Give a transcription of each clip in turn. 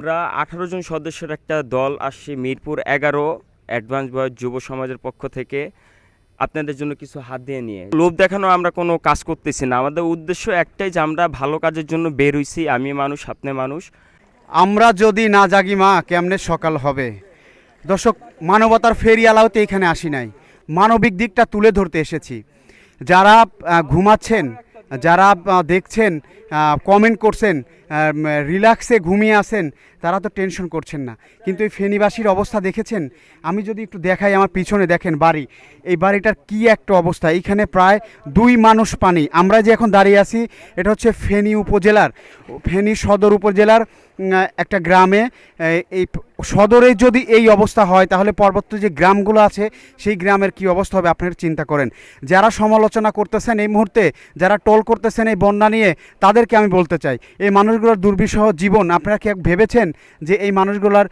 আমরা আঠারো জন সদস্যের একটা দল আসছি, মিরপুর এগারো অ্যাডভান্স বয়স যুব সমাজের পক্ষ থেকে। আপনাদের জন্য কিছু হাত দিয়ে নিয়ে। লোভ দেখানো আমরা কোনো কাজ করতেছি না। আমাদের উদ্দেশ্য একটাই যে আমরা ভালো কাজের জন্য বের হইছি, আমি মানুষ, আপনি মানুষ। আমরা যদি না জাগি, মা, কেমনে সকাল হবে? দর্শক, মানবতার ফেরিয়ালাওতে এখানে আসি নাই। মানবিক দিকটা তুলে ধরতে এসেছি। যারা ঘুমাচ্ছেন যারা দেখছেন কমেন্ট করছেন রিল্যাক্সে ঘুমিয়ে আসেন তারা তো টেনশন করছেন না। কিন্তু এই ফেনীবাসীর অবস্থা দেখেছেন? আমি যদি একটু দেখাই আমার পিছনে দেখেন বাড়ি। এই বাড়িটার কি একটা অবস্থা? এইখানে প্রায় দুই মানুষ পানি। আমরা যে এখন দাঁড়িয়ে আছি, এটা হচ্ছে ফেনী উপজেলার। ফেনী সদর উপজেলার একটা গ্রামে এই- সদরে যদি এই অবস্থা হয়, তাহলে পর্বত্য যে গ্রামগুলো আছে, সেই গ্রামের কি অবস্থা হবে, আপনারা চিন্তা করেন। যারা সমালোচনা করতেছেন এই মুহূর্তে, যারা টোল করতেছেন এই বন্যা নিয়ে, তাদেরকে আমি বলতে চাই, এই মানুষগুলোর দুর্বিষহ জীবন, আপনারা কি ভেবেছেন যে এই মানুষগুলোর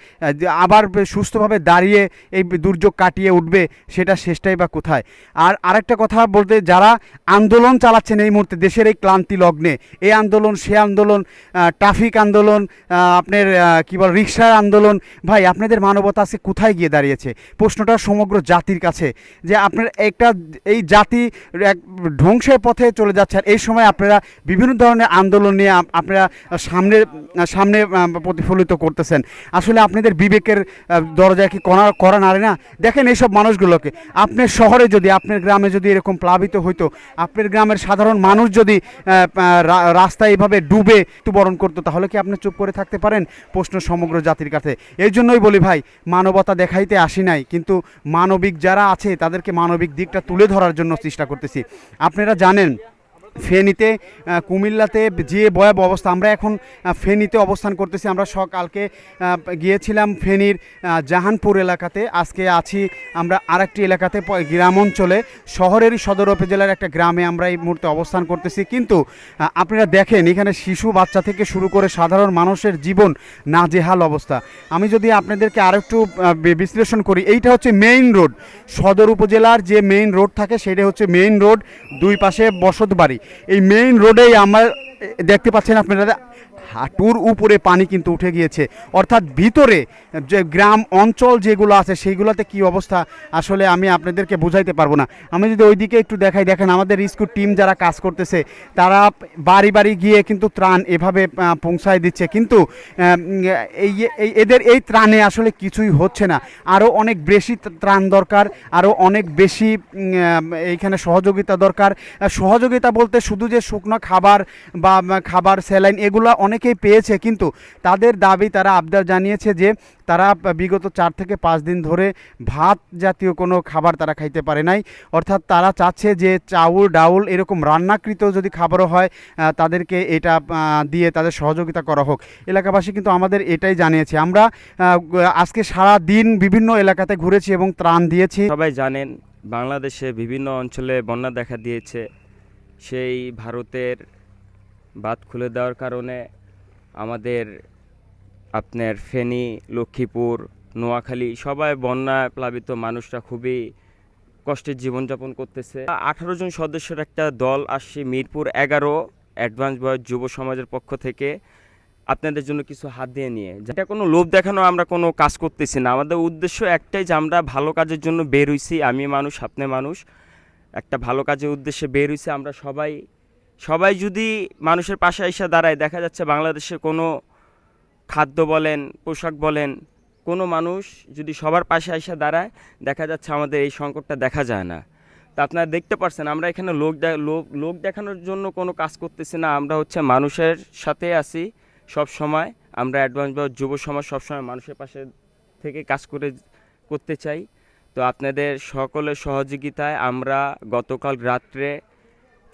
আবার সুস্থভাবে দাঁড়িয়ে এই দুর্যোগ কাটিয়ে উঠবে, সেটা শেষটাই বা কোথায়? আর আরেকটা কথা বলতে, যারা আন্দোলন চালাচ্ছেন এই মুহূর্তে, দেশের এই ক্লান্তি লগ্নে, এই আন্দোলন, সে আন্দোলন ট্রাফিক আন্দোলন আপনার কি বল রিক্সার আন্দোলন, ভাই, আপনাদের মানবতা আছে কোথায় গিয়ে দাঁড়িয়েছে? প্রশ্নটা সমগ্র জাতির কাছে, যে আপনার একটা, এই জাতি এক ধ্বংসের পথে চলে যাচ্ছে, আর এই সময় আপনারা বিভিন্ন ধরনের আন্দোলন নিয়ে আপনারা সামনে সামনে প্রতিফলিত করতেছেন। আসলে আপনাদের বিবেকের আহ, দরজায় কি করা করা নারে না? দেখেন এইসব মানুষগুলোকে। আপনার শহরে যদি আপনার গ্রামে যদি এরকম প্লাবিত হইতো আপনার গ্রামের সাধারণ মানুষ যদি রাস্তায় এভাবে ডুবে মৃত্যুবরণ করতো তাহলে কি আপনি চুপ করে থাকতে পারেন? প্রশ্ন সমগ্র জাতির কাছে। এই জন্যই বলি ভাই মানবতা দেখাইতে আসি নাই কিন্তু মানবিক যারা আছে তাদেরকে মানবিক দিকটা তুলে ধরার জন্য চেষ্টা করতেছি। আপনারা জানেন ফেনীতে কুমিল্লাতে যে ভয়াবহ অবস্থা, আমরা এখন ফেনীতে অবস্থান করতেছি। আমরা সকালকে গিয়েছিলাম ফেনীর জাহানপুর এলাকাতে। আজকে আছি আমরা আরেকটি এলাকাতে গ্রাম অঞ্চলে শহরেরই সদর উপজেলার একটা গ্রামে আমরা এই মুহূর্তে অবস্থান করতেছি। কিন্তু আপনারা দেখেন, এখানে শিশু, বাচ্চা থেকে শুরু করে সাধারণ মানুষের জীবন নাজেহাল অবস্থা। আমি যদি আপনাদেরকে আরেকটু বিশ্লেষণ করি, এইটা হচ্ছে মেইন রোড। সদর উপজেলার যে মেইন রোড থাকে, সেটা হচ্ছে মেইন রোড, দুই পাশে বসত বাড়ি এই মেইন রোডেই আমার দেখতে পাচ্ছেন আপনারা হাঁটুর উপরে পানি কিন্তু উঠে গিয়েছে। অর্থাৎ ভিতরে যে গ্রাম অঞ্চল যেগুলো আছে, সেইগুলোতে কি অবস্থা আসলে আমি আপনাদেরকে বোঝাইতে পারব না। আমি যদি ওইদিকে একটু দেখাই, দেখেন আমাদের রিস্কুর টিম যারা কাজ করতেছে, তারা বাড়ি বাড়ি গিয়ে কিন্তু ত্রাণ এভাবে পৌঁছায় দিচ্ছে। কিন্তু এই এদের এই ত্রাণে আসলে কিছুই হচ্ছে না। আরও অনেক বেশি ত্রাণ দরকার আরও অনেক বেশি এইখানে সহযোগিতা দরকার। সহযোগিতা বলতে শুধু যে শুকনো খাবার বা খাবার, স্যালাইন, এগুলো অনেকেই পেয়েছে, কিন্তু তাদের দাবি তারা আবদার জানিয়েছে যে তারা বিগত চার থেকে পাঁচ দিন ধরে ভাত জাতীয় কোনো খাবার তারা খাইতে পারে নাই। অর্থাৎ তারা চাচ্ছে যে চাউল, ডাউল এরকম রান্নাকৃত যদি খাবারও হয় তাদেরকে এটা দিয়ে তাদের সহযোগিতা করা হোক। এলাকাবাসী কিন্তু আমাদের এটাই জানিয়েছে। আমরা আজকে সারা দিন বিভিন্ন এলাকাতে ঘুরেছি এবং ত্রাণ দিয়েছি। সবাই জানেন, বাংলাদেশে বিভিন্ন অঞ্চলে বন্যা দেখা দিয়েছে। সেই ভারতের বাঁধ খুলে দেওয়ার কারণে আমাদের আপনার ফেনী, লক্ষ্মীপুর, নোয়াখালী সবাই বন্যা প্লাবিত মানুষরা খুবই কষ্টের জীবনযাপন করতেছে। আঠারো জন সদস্যের একটা দল আসছে মিরপুর এগারো অ্যাডভান্স বয়স যুব সমাজের পক্ষ থেকে। আপনাদের জন্য কিছু হাত দিয়ে নিয়ে। যেটা কোনো লোভ দেখানো আমরা কোনো কাজ করতেছি না। আমাদের উদ্দেশ্য একটাই যে আমরা ভালো কাজের জন্য বের হইছি। আমি মানুষ, আপনি মানুষ। একটা ভালো কাজের উদ্দেশ্যে বের হইছি। আমরা সবাই সবাই যদি মানুষের পাশে এসে দাঁড়ায়, দেখা যাচ্ছে বাংলাদেশে কোনো খাদ্য বলেন, পোশাক বলেন, কোনো মানুষ যদি সবার পাশে এসে দাঁড়ায়, দেখা যাচ্ছে আমাদের এই সংকটটা দেখা যায় না। তা আপনারা দেখতে পারছেন, আমরা এখানে লোক লোক লোক দেখানোর জন্য কোনো কাজ করতেছি না, আমরা হচ্ছে মানুষের সাথে আছি সব সময়, আমরা অ্যাডভান্স বা যুব সমাজ সবসময় মানুষের পাশে থেকে কাজ করে, করতে চাই। তো আপনাদের সকলের সহযোগিতায় আমরা গতকাল রাত্রে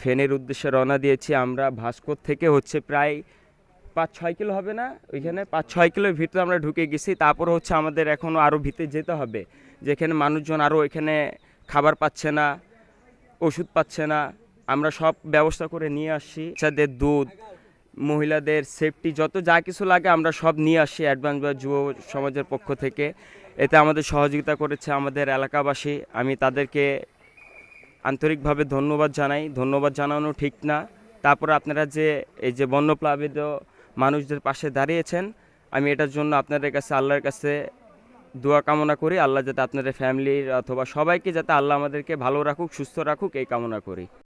ফেনের উদ্দেশ্যে রওনা দিয়েছি। আমরা ভাস্কর থেকে হচ্ছে প্রায় পাঁচ ছয় কিলো হবে না? ওইখানে পাঁচ ছয় কিলোর ভিতরে আমরা ঢুকে গেছি। তারপর হচ্ছে আমাদের এখনও আরও ভিতরে যেতে হবে। যেখানে মানুষজন আরও এখানে খাবার পাচ্ছে না, ওষুধ পাচ্ছে না। আমরা সব ব্যবস্থা করে নিয়ে আসছি। বাচ্চাদের দুধ, মহিলাদের সেফটি যত যা কিছু লাগে আমরা সব নিয়ে আসি অ্যাডভান্স বা যুব সমাজের পক্ষ থেকে। এতে আমাদের সহযোগিতা করেছে আমাদের এলাকাবাসী। আমি তাদেরকে আন্তরিকভাবে ধন্যবাদ জানাই। ধন্যবাদ জানানো ঠিক না। তারপর আপনারা যে, এই যে বন্যপ্লাবিত মানুষদের পাশে দাঁড়িয়েছেন, আমি এটার জন্য আপনাদের কাছে, আল্লাহর কাছে দোয়া কামনা করি। আল্লাহ যাতে আপনাদের ফ্যামিলির অথবা সবাইকে যাতে আল্লাহ আমাদেরকে ভালো রাখুক, সুস্থ রাখুক, এই কামনা করি।